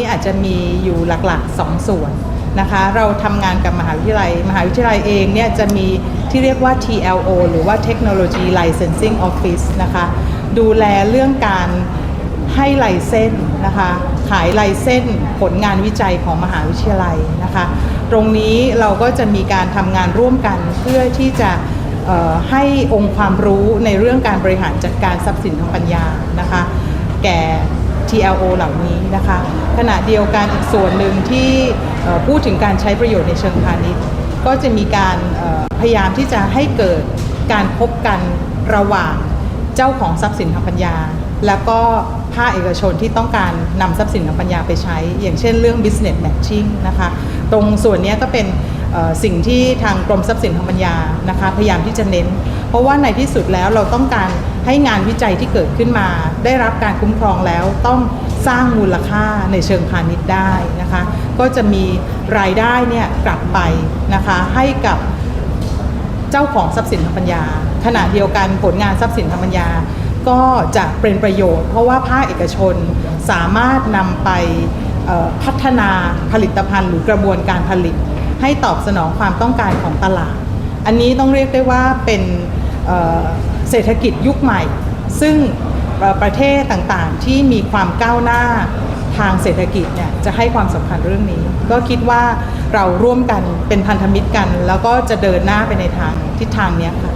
นี่อาจจะมีอยู่หลักๆ2ส่วนนะคะเราทำงานกับมหาวิทยาลัย มหาวิทยาลัยเองเนี่ยจะมีที่เรียกว่า TLO หรือว่า Technology Licensing Office นะคะดูแลเรื่องการให้ไลเส้นนะคะขายไลเส้นผลงานวิจัยของมหาวิทยาลัยนะคะตรงนี้เราก็จะมีการทำงานร่วมกันเพื่อที่จะให้องค์ความรู้ในเรื่องการบริหารจัดการทรัพย์สินทางปัญญานะคะแก่ TLO เหล่านี้นะคะขณะเดียวกันอีกส่วนหนึ่งที่พูดถึงการใช้ประโยชน์ในเชิงพาณิชย์ ก็จะมีการพยายามที่จะให้เกิดการพบกันระหว่างเจ้าของทรัพย์สินทางปัญญา แล้วก็ภาคเอกชนที่ต้องการนำทรัพย์สินทางปัญญาไปใช้ อย่างเช่นเรื่อง business matching นะคะตรงส่วนนี้ก็เป็นสิ่งที่ทางกรมทรัพย์สินทางปัญญานะคะพยายามที่จะเน้น เพราะว่าในที่สุดแล้วเราต้องการ ให้งานวิจัยที่เกิดขึ้นมา ได้รับการคุ้มครองแล้วต้องสร้างมูลค่าในเชิงพาณิชย์ได้นะคะ ก็จะมีรายได้เนี่ยกลับไปนะคะให้กับเจ้าของทรัพย์สินทางปัญญา ขณะเดียวกันผลงานทรัพย์สินทางปัญญา ก็จะเป็นประโยชน์ เพราะว่าภาคเอกชนสามารถนำไปพัฒนาผลิตภัณฑ์หรือกระบวนการผลิต ให้ตอบสนองความต้องการของตลาด อันนี้ต้องเรียกได้ว่าเป็น เศรษฐกิจยุคใหม่ ซึ่งประเทศต่างๆที่มีความก้าวหน้าทางเศรษฐกิจเนี่ยจะให้ความสำคัญเรื่องนี้ ก็คิดว่าเราร่วมกันเป็นพันธมิตรกัน แล้วก็จะเดินหน้าไปในทางทิศทางนี้ค่ะ